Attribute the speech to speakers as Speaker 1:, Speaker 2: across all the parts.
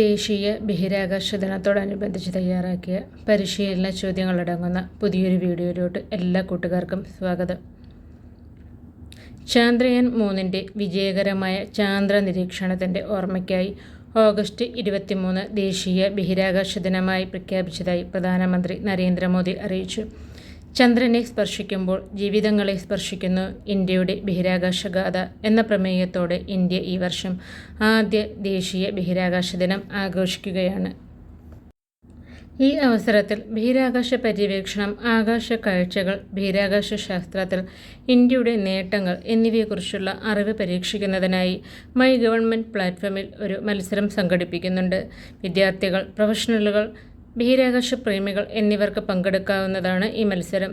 Speaker 1: ദേശീയ ബഹിരാകാശ ദിനത്തോടനുബന്ധിച്ച് തയ്യാറാക്കിയ പരിശീലന ചോദ്യങ്ങളടങ്ങുന്ന പുതിയൊരു വീഡിയോയിലോട്ട് എല്ലാ കൂട്ടുകാർക്കും സ്വാഗതം ചാന്ദ്രയാൻ മൂന്നിൻ്റെ വിജയകരമായ ചാന്ദ്ര നിരീക്ഷണത്തിൻ്റെ ഓർമ്മയ്ക്കായി ഓഗസ്റ്റ് ഇരുപത്തിമൂന്ന് ദേശീയ ബഹിരാകാശ ദിനമായി പ്രഖ്യാപിച്ചതായി പ്രധാനമന്ത്രി നരേന്ദ്രമോദി അറിയിച്ചു ചന്ദ്രനെ സ്പർശിക്കുമ്പോൾ ജീവിതങ്ങളെ സ്പർശിക്കുന്നു ഇന്ത്യയുടെ ബഹിരാകാശ ഗാഥ എന്ന പ്രമേയത്തോടെ ഇന്ത്യ ഈ വർഷം ആദ്യ ദേശീയ ബഹിരാകാശ ദിനം ആഘോഷിക്കുകയാണ് ഈ അവസരത്തിൽ ബഹിരാകാശ പര്യവേക്ഷണം ആകാശ കാഴ്ചകൾ ബഹിരാകാശ ശാസ്ത്രത്തിൽ ഇന്ത്യയുടെ നേട്ടങ്ങൾ എന്നിവയെക്കുറിച്ചുള്ള അറിവ് പരീക്ഷിക്കുന്നതിനായി മൈ ഗവൺമെൻറ് പ്ലാറ്റ്ഫോമിൽ ഒരു മത്സരം സംഘടിപ്പിക്കുന്നുണ്ട് വിദ്യാർത്ഥികൾ പ്രൊഫഷണലുകൾ ബഹിരാകാശ പ്രേമികൾ എന്നിവർക്ക് പങ്കെടുക്കാവുന്നതാണ് ഈ മത്സരം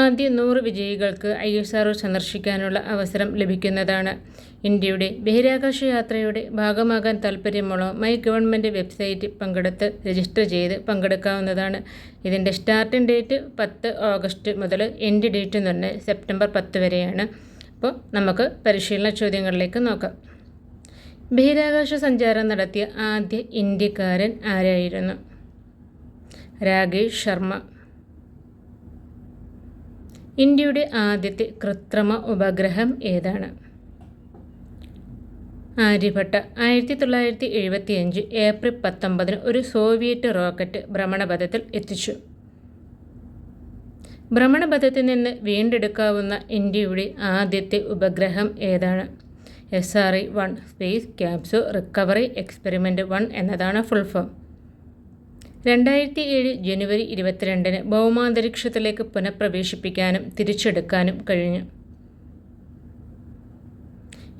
Speaker 1: ആദ്യ നൂറ് വിജയികൾക്ക് ഐ എസ് ആർ സന്ദർശിക്കാനുള്ള അവസരം ലഭിക്കുന്നതാണ് ഇന്ത്യയുടെ ബഹിരാകാശ യാത്രയുടെ ഭാഗമാകാൻ താൽപ്പര്യമുള്ള മൈ ഗവൺമെൻറ് വെബ്സൈറ്റ് പങ്കെടുത്ത് രജിസ്റ്റർ ചെയ്ത് പങ്കെടുക്കാവുന്നതാണ് ഇതിൻ്റെ സ്റ്റാർട്ടിംഗ് ഡേറ്റ് പത്ത് ഓഗസ്റ്റ് മുതൽ എൻഡ് ഡേറ്റ് എന്ന് പറഞ്ഞാൽ സെപ്റ്റംബർ പത്ത് വരെയാണ് അപ്പോൾ നമുക്ക് പരിശീലന ചോദ്യങ്ങളിലേക്ക് നോക്കാം ബഹിരാകാശ സഞ്ചാരം നടത്തിയ ആദ്യ ഇന്ത്യക്കാരൻ ആരായിരുന്നു രാകേഷ് ശർമ്മ ഇന്ത്യയുടെ ആദ്യത്തെ കൃത്രിമ ഉപഗ്രഹം ഏതാണ് ആര്യഭട്ട ആയിരത്തി തൊള്ളായിരത്തി എഴുപത്തി അഞ്ച് ഏപ്രിൽ പത്തൊമ്പതിന് ഒരു സോവിയറ്റ് റോക്കറ്റ് ഭ്രമണപഥത്തിൽ എത്തിച്ചു ഭ്രമണപഥത്തിൽ നിന്ന് വീണ്ടെടുക്കാവുന്ന ഇന്ത്യയുടെ ആദ്യത്തെ ഉപഗ്രഹം ഏതാണ് S R E one space capsule recovery experiment one എന്നതാണ് ഫുൾ ഫോം രണ്ടായിരത്തി ഏഴ് ജനുവരി ഇരുപത്തിരണ്ടിന് ഭൗമാന്തരീക്ഷത്തിലേക്ക് പുനഃപ്രവേശിപ്പിക്കാനും തിരിച്ചെടുക്കാനും കഴിഞ്ഞു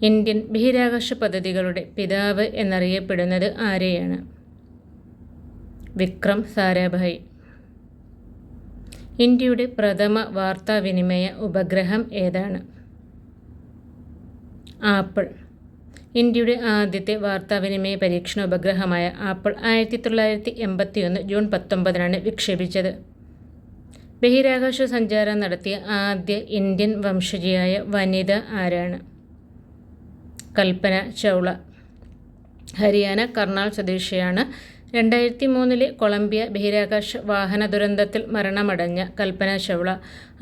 Speaker 1: ഇന്ത്യൻ ബഹിരാകാശ പദ്ധതികളുടെ പിതാവ് എന്നറിയപ്പെടുന്നത് ആരെയാണ് വിക്രം സാരാഭായ് ഇന്ത്യയുടെ പ്രഥമ വാർത്താവിനിമയ ഉപഗ്രഹം ഏതാണ് ആപ്പിൾ ഇന്ത്യയുടെ ആദ്യത്തെ വാർത്താവിനിമയ പരീക്ഷണ ഉപഗ്രഹമായ ആപ്പിൾ ആയിരത്തി തൊള്ളായിരത്തി ഒന്ന് ജൂൺ പത്തൊമ്പതിനാണ് വിക്ഷേപിച്ചത് ബഹിരാകാശ സഞ്ചാരം നടത്തിയ ആദ്യ ഇന്ത്യൻ വംശജിയായ വനിത ആരാണ് കൽപ്പന ചൗള ഹരിയാന കർണാൽ സ്വദേശിയാണ് രണ്ടായിരത്തി മൂന്നിലെ കൊളംബിയ ബഹിരാകാശ വാഹന ദുരന്തത്തിൽ മരണമടഞ്ഞ കൽപ്പന ചൗള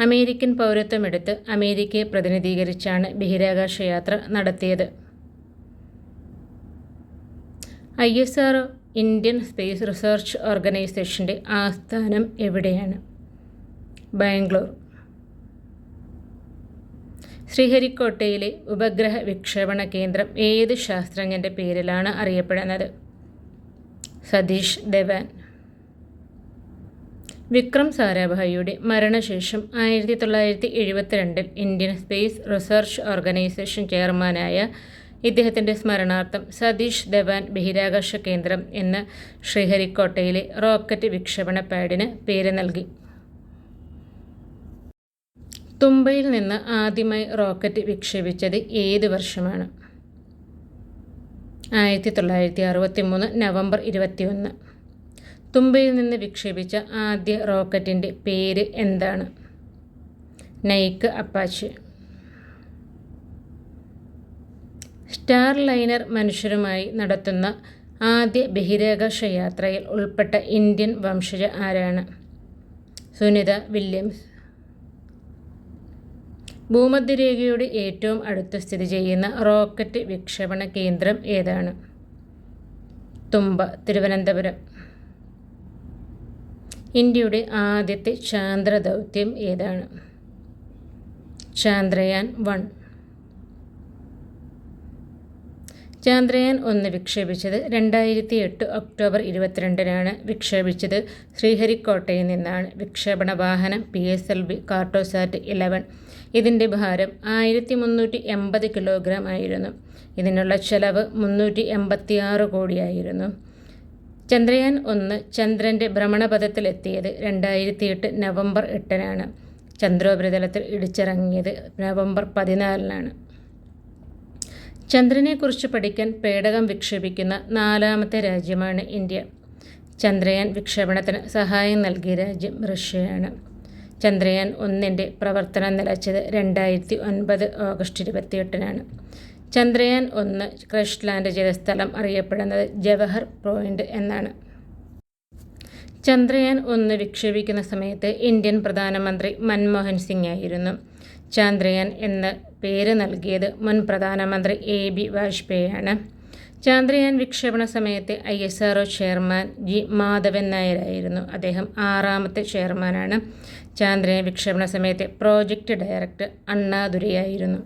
Speaker 1: അമേരിക്കൻ പൗരത്വമെടുത്ത് അമേരിക്കയെ പ്രതിനിധീകരിച്ചാണ് ബഹിരാകാശ യാത്ര നടത്തിയത് I S R Indian space research ഓർഗനൈസേഷൻ്റെ ആസ്ഥാനം എവിടെയാണ് ബാംഗ്ലൂർ ശ്രീഹരിക്കോട്ടയിലെ ഉപഗ്രഹ വിക്ഷേപണ കേന്ദ്രം ഏത് ശാസ്ത്രജ്ഞൻ്റെ പേരിലാണ് അറിയപ്പെടുന്നത് സതീഷ് ധവാൻ വിക്രം സാരാഭായിയുടെ മരണശേഷം ആയിരത്തി തൊള്ളായിരത്തി എഴുപത്തിരണ്ടിൽ ഇന്ത്യൻ സ്പേസ് റിസർച്ച് ഓർഗനൈസേഷൻ ചെയർമാനായ ഇദ്ദേഹത്തിൻ്റെ സ്മരണാർത്ഥം സതീഷ് ധവാൻ ബഹിരാകാശ കേന്ദ്രം എന്ന ശ്രീഹരിക്കോട്ടയിലെ റോക്കറ്റ് വിക്ഷേപണ പാഡിന് പേര് നൽകി തുമ്പയിൽ നിന്ന് ആദ്യമായി റോക്കറ്റ് വിക്ഷേപിച്ചത് ഏത് വർഷമാണ് ആയിരത്തി തൊള്ളായിരത്തി അറുപത്തി മൂന്ന് നവംബർ ഇരുപത്തിയൊന്ന് തുമ്പയിൽ നിന്ന് വിക്ഷേപിച്ച ആദ്യ റോക്കറ്റിൻ്റെ പേര് എന്താണ് നൈക്ക് അപ്പാച്ച് സ്റ്റാർ ലൈനർ മനുഷ്യരുമായി നടത്തുന്ന ആദ്യ ബഹിരാകാശ യാത്രയിൽ ഉൾപ്പെട്ട ഇന്ത്യൻ വംശജ ആരാണ് സുനിത വില്യംസ് ഭൂമധ്യരേഖയുടെ ഏറ്റവും അടുത്ത് സ്ഥിതി ചെയ്യുന്ന റോക്കറ്റ് വിക്ഷേപണ കേന്ദ്രം ഏതാണ് തുമ്പ തിരുവനന്തപുരം ഇന്ത്യയുടെ ആദ്യത്തെ ചാന്ദ്ര ദൗത്യം ഏതാണ് ചാന്ദ്രയാൻ വൺ ചാന്ദ്രയാൻ ഒന്ന് വിക്ഷേപിച്ചത് രണ്ടായിരത്തി എട്ട് ഒക്ടോബർ ഇരുപത്തിരണ്ടിനാണ് വിക്ഷേപിച്ചത് ശ്രീഹരിക്കോട്ടയിൽ നിന്നാണ് വിക്ഷേപണ വാഹനം P S L V Cartosat eleven ഇതിൻ്റെ ഭാരം ആയിരത്തി മുന്നൂറ്റി എൺപത് കിലോഗ്രാം ആയിരുന്നു ഇതിനുള്ള ചെലവ് മുന്നൂറ്റി ആറ് കോടിയായിരുന്നു ചന്ദ്രയാൻ ഒന്ന് ചന്ദ്രൻ്റെ ഭ്രമണപഥത്തിലെത്തിയത് രണ്ടായിരത്തി എട്ട് നവംബർ എട്ടിനാണ് ചന്ദ്രോപരിതലത്തിൽ ഇടിച്ചിറങ്ങിയത് നവംബർ പതിനാലിനാണ് ചന്ദ്രനെക്കുറിച്ച് പഠിക്കാൻ പേടകം വിക്ഷേപിക്കുന്ന നാലാമത്തെ രാജ്യമാണ് ഇന്ത്യ ചന്ദ്രയാൻ വിക്ഷേപണത്തിന് സഹായം നൽകിയ രാജ്യം റഷ്യയാണ് ചന്ദ്രയാൻ ഒന്നിൻ്റെ പ്രവർത്തനം നിലച്ചത് രണ്ടായിരത്തി ഒൻപത് ഓഗസ്റ്റ് ഇരുപത്തിയെട്ടിനാണ് ചന്ദ്രയാൻ ഒന്ന് ക്രഷ് ലാൻഡ് ചെയ്ത സ്ഥലം അറിയപ്പെടുന്നത് ജവഹർ പോയിൻ്റ് എന്നാണ് ചന്ദ്രയാൻ ഒന്ന് വിക്ഷേപിക്കുന്ന സമയത്ത് ഇന്ത്യൻ പ്രധാനമന്ത്രി മൻമോഹൻ സിംഗ് ആയിരുന്നു ചാന്ദ്രയാൻ എന്ന പേര് നൽകിയത് മുൻ പ്രധാനമന്ത്രി എ ബി വാജ്പേയിയാണ് ചാന്ദ്രയാൻ വിക്ഷേപണ സമയത്തെ I S R chairman G Madhavan നായരായിരുന്നു അദ്ദേഹം ആറാമത്തെ ചെയർമാനാണ് ചാന്ദ്രയാൻ വിക്ഷേപണ സമയത്തെ പ്രോജക്റ്റ് ഡയറക്ടർ അണ്ണാദുരയായിരുന്നു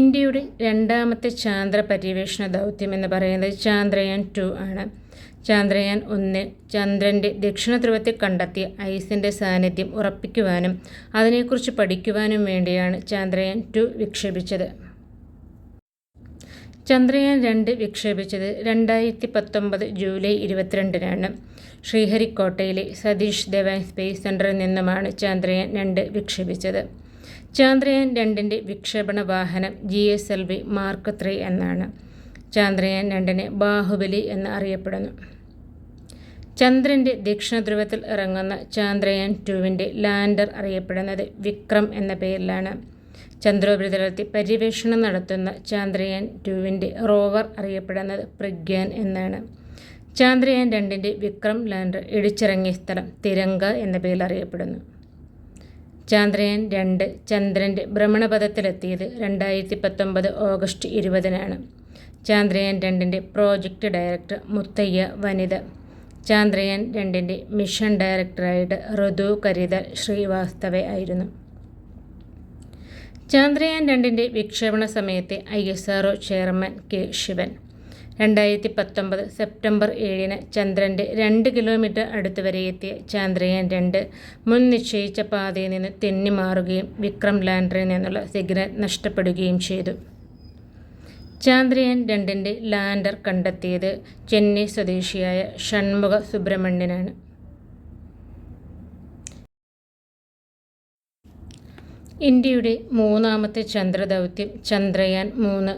Speaker 1: ഇന്ത്യയുടെ രണ്ടാമത്തെ ചാന്ദ്ര പര്യവേഷണ ദൗത്യം എന്ന് പറയുന്നത് ചാന്ദ്രയാൻ ടു ആണ് ചന്ദ്രയാൻ ഒന്നിൽ ചന്ദ്രൻ്റെ ദക്ഷിണ ധ്രുവത്തെ കണ്ടെത്തിയ ഐസിൻ്റെ സാന്നിധ്യം ഉറപ്പിക്കുവാനും അതിനെക്കുറിച്ച് പഠിക്കുവാനും വേണ്ടിയാണ് ചന്ദ്രയാൻ ടു വിക്ഷേപിച്ചത് ചന്ദ്രയാൻ രണ്ട് വിക്ഷേപിച്ചത് രണ്ടായിരത്തി പത്തൊമ്പത് ജൂലൈ ഇരുപത്തിരണ്ടിനാണ് ശ്രീഹരിക്കോട്ടയിലെ സതീഷ് ധവാൻ സ്പേസ് സെൻറ്ററിൽ നിന്നുമാണ് ചന്ദ്രയാൻ രണ്ട് വിക്ഷേപിച്ചത് ചന്ദ്രയാൻ രണ്ടിൻ്റെ വിക്ഷേപണ വാഹനം G S L V mark three എന്നാണ് ചന്ദ്രയാൻ രണ്ടിനെ ബാഹുബലി എന്ന് അറിയപ്പെടുന്നു ചന്ദ്രൻ്റെ ദക്ഷിണധ്രുവത്തിൽ ഇറങ്ങുന്ന ചന്ദ്രയാൻ ടുവിൻ്റെ ലാൻഡർ അറിയപ്പെടുന്നത് വിക്രം എന്ന പേരിലാണ് ചന്ദ്രോപരിതലത്തിൽ പര്യവേഷണം നടത്തുന്ന ചന്ദ്രയാൻ ടുവിൻ്റെ റോവർ അറിയപ്പെടുന്നത് പ്രഗ്യാൻ എന്നാണ് ചന്ദ്രയാൻ രണ്ടിൻ്റെ വിക്രം ലാൻഡർ ഇടിച്ചിറങ്ങിയ സ്ഥലം തിരങ്ക എന്ന പേരിൽ അറിയപ്പെടുന്നു ചന്ദ്രയാൻ രണ്ട് ചന്ദ്രൻ്റെ ഭ്രമണപഥത്തിലെത്തിയത് രണ്ടായിരത്തി പത്തൊമ്പത് ഓഗസ്റ്റ് ഇരുപതിനാണ് ചാന്ദ്രയാൻ രണ്ടിൻ്റെ പ്രോജക്റ്റ് ഡയറക്ടർ മുത്തയ്യ വനിത ചാന്ദ്രയാൻ രണ്ടിൻ്റെ മിഷൻ ഡയറക്ടറായിട്ട് ഋതു കരിതൽ ശ്രീവാസ്തവ ആയിരുന്നു ചാന്ദ്രയാൻ രണ്ടിൻ്റെ വിക്ഷേപണ സമയത്തെ I S R chairman K Sivan രണ്ടായിരത്തി പത്തൊമ്പത് സെപ്റ്റംബർ ഏഴിന് ചന്ദ്രൻ്റെ രണ്ട് കിലോമീറ്റർ അടുത്ത് വരെ എത്തിയ ചാന്ദ്രയാൻ രണ്ട് മുൻ നിശ്ചയിച്ച പാതയിൽ നിന്ന് തെന്നിമാറുകയും വിക്രം ലാൻഡറിൽ നിന്നുള്ള സിഗ്നൽ നഷ്ടപ്പെടുകയും ചെയ്തു ചാന്ദ്രയാൻ രണ്ടിൻ്റെ ലാൻഡർ കണ്ടെത്തിയത് ചെന്നൈ സ്വദേശിയായ ഷൺമുഖ സുബ്രഹ്മണ്യനാണ് ഇന്ത്യയുടെ മൂന്നാമത്തെ ചന്ദ്രദൗത്യം ചന്ദ്രയാൻ മൂന്ന്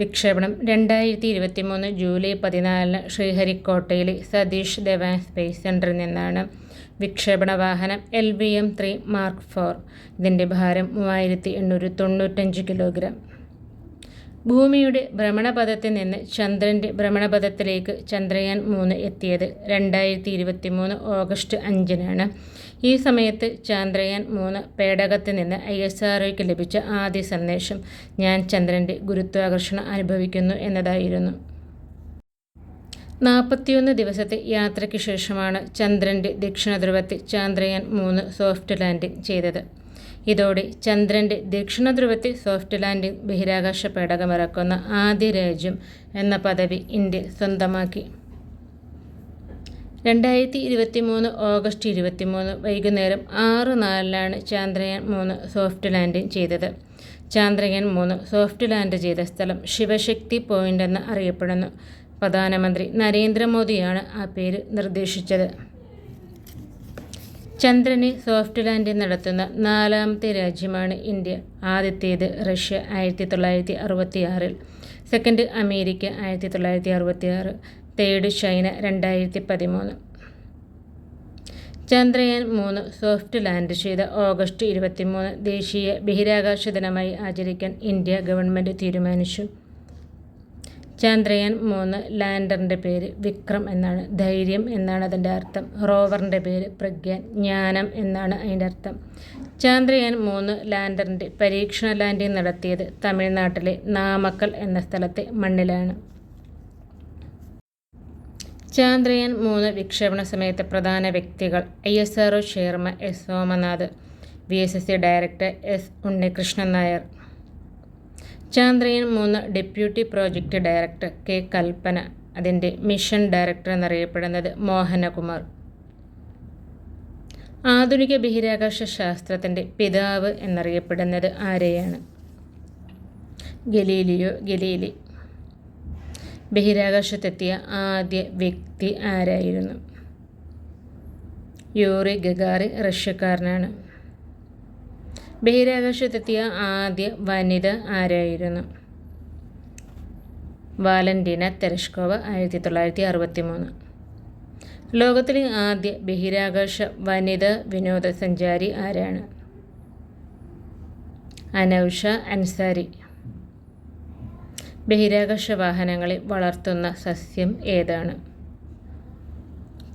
Speaker 1: വിക്ഷേപണം രണ്ടായിരത്തി ഇരുപത്തി മൂന്ന് ജൂലൈ പതിനാലിന് ശ്രീഹരിക്കോട്ടയിലെ സതീഷ് ദേവ സ്പേസ് സെൻറ്ററിൽ നിന്നാണ് വിക്ഷേപണ വാഹനം L V M three mark four ഇതിൻ്റെ ഭാരം മൂവായിരത്തി എണ്ണൂറ്റി തൊണ്ണൂറ്റഞ്ച് കിലോഗ്രാം ഭൂമിയുടെ ഭ്രമണപഥത്തിൽ നിന്ന് ചന്ദ്രൻ്റെ ഭ്രമണപഥത്തിലേക്ക് ചന്ദ്രയാൻ മൂന്ന് എത്തിയത് രണ്ടായിരത്തി ഇരുപത്തി മൂന്ന് ഓഗസ്റ്റ് അഞ്ചിനാണ് ഈ സമയത്ത് ചന്ദ്രയാൻ മൂന്ന് പേടകത്തിൽ നിന്ന് ഐ എസ് ആർഒയ്ക്ക് ലഭിച്ച ആദ്യ സന്ദേശം ഞാൻ ചന്ദ്രൻ്റെ ഗുരുത്വാകർഷണം അനുഭവിക്കുന്നു എന്നതായിരുന്നു നാൽപ്പത്തിയൊന്ന് ദിവസത്തെ യാത്രയ്ക്ക് ശേഷമാണ് ചന്ദ്രൻ്റെ ദക്ഷിണ ധ്രുവത്തിൽ ചന്ദ്രയാൻ മൂന്ന് സോഫ്റ്റ് ലാൻഡിംഗ് ചെയ്തത് ഇതോടെ ചന്ദ്രൻ്റെ ദക്ഷിണ ധ്രുവത്തിൽ സോഫ്റ്റ് ലാൻഡിംഗ് ബഹിരാകാശ പേടകമിറക്കുന്ന ആദ്യ രാജ്യം എന്ന പദവി ഇന്ത്യ സ്വന്തമാക്കി രണ്ടായിരത്തി ഇരുപത്തി മൂന്ന് ഓഗസ്റ്റ് ഇരുപത്തി മൂന്ന് വൈകുന്നേരം ആറ് നാലിലാണ് ചാന്ദ്രയാൻ മൂന്ന് സോഫ്റ്റ് ലാൻഡിംഗ് ചെയ്തത് ചാന്ദ്രയാൻ മൂന്ന് സോഫ്റ്റ് ലാൻഡ് ചെയ്ത സ്ഥലം ശിവശക്തി പോയിൻ്റ് എന്ന് അറിയപ്പെടുന്നു പ്രധാനമന്ത്രി നരേന്ദ്രമോദിയാണ് ആ പേര് നിർദ്ദേശിച്ചത് ചന്ദ്രന് സോഫ്റ്റ് ലാൻഡിംഗ് നടത്തുന്ന നാലാമത്തെ രാജ്യമാണ് ഇന്ത്യ ആദ്യത്തേത് റഷ്യ ആയിരത്തി തൊള്ളായിരത്തി അറുപത്തി ആറിൽ സെക്കൻഡ് അമേരിക്ക ആയിരത്തി തൊള്ളായിരത്തി അറുപത്തി ആറ് തേർഡ് ചൈന രണ്ടായിരത്തി പതിമൂന്ന് ചന്ദ്രയാൻ മൂന്ന് സോഫ്റ്റ് ലാൻഡ് ചെയ്ത ഓഗസ്റ്റ് ഇരുപത്തിമൂന്ന് ദേശീയ ബഹിരാകാശ ദിനമായി ആചരിക്കാൻ ഇന്ത്യ ഗവൺമെൻറ് തീരുമാനിച്ചു ചന്ദ്രയാൻ മൂന്ന് ലാൻഡറിൻ്റെ പേര് വിക്രം എന്നാണ് ധൈര്യം എന്നാണ് അതിൻ്റെ അർത്ഥം റോവറിൻ്റെ പേര് പ്രഗ്യാൻ ജ്ഞാനം എന്നാണ് അതിൻ്റെ അർത്ഥം ചന്ദ്രയാൻ മൂന്ന് ലാൻഡറിൻ്റെ പരീക്ഷണ ലാൻഡിംഗ് നടത്തിയത് തമിഴ്നാട്ടിലെ നാമക്കൽ എന്ന സ്ഥലത്തെ മണ്ണിലാണ് ചന്ദ്രയാൻ മൂന്ന് വിക്ഷേപണ സമയത്തെ പ്രധാന വ്യക്തികൾ I S R O Sharma S Somanath V S S C director S Unnikrishnan Nair Chandrayaan മൂന്ന് deputy project director K Kalpana അതിൻ്റെ മിഷൻ ഡയറക്ടർ എന്നറിയപ്പെടുന്നത് മോഹനകുമാർ ആധുനിക ബഹിരാകാശ ശാസ്ത്രത്തിൻ്റെ പിതാവ് എന്നറിയപ്പെടുന്നത് ആരെയാണ് ഗലീലിയോ ഗലീലി ബഹിരാകാശത്തെത്തിയ ആദ്യ വ്യക്തി ആരായിരുന്നു യൂറി ഗഗാറി റഷ്യക്കാരനാണ് ബഹിരാകാശത്തെത്തിയ ആദ്യ വനിത ആരായിരുന്നു വാലന്റീന തെരഷ്കോവ ആയിരത്തി തൊള്ളായിരത്തി അറുപത്തി മൂന്ന് ലോകത്തിലെ ആദ്യ ബഹിരാകാശ വനിത വിനോദസഞ്ചാരി ആരാണ് അനൗഷ അൻസാരി ബഹിരാകാശ വാഹനങ്ങളെ വളർത്തുന്ന സസ്യം ഏതാണ്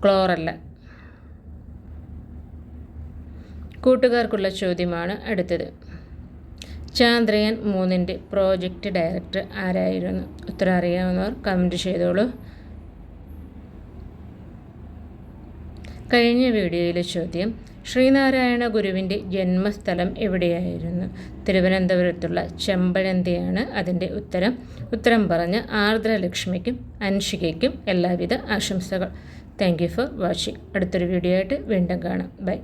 Speaker 1: ക്ലോറല്ല കൂട്ടുകാർക്കുള്ള ചോദ്യമാണ് അടുത്തത് ചാന്ദ്രയാൻ മൂന്നിൻ്റെ പ്രോജക്റ്റ് ഡയറക്ടർ ആരായിരുന്നു ഉത്തരം അറിയാവുന്നവർ കമൻറ്റ് ചെയ്തോളൂ കഴിഞ്ഞ വീഡിയോയിലെ ചോദ്യം ശ്രീനാരായണ ഗുരുവിൻ്റെ ജന്മസ്ഥലം എവിടെയായിരുന്നു തിരുവനന്തപുരത്തുള്ള ചെമ്പഴന്തിയാണ് അതിൻ്റെ ഉത്തരം ഉത്തരം പറഞ്ഞ് ആർദ്രലക്ഷ്മിക്കും അൻഷികയ്ക്കും എല്ലാവിധ ആശംസകൾ താങ്ക് യു ഫോർ വാച്ചിങ് അടുത്തൊരു വീഡിയോ ആയിട്ട് വീണ്ടും കാണാം ബൈ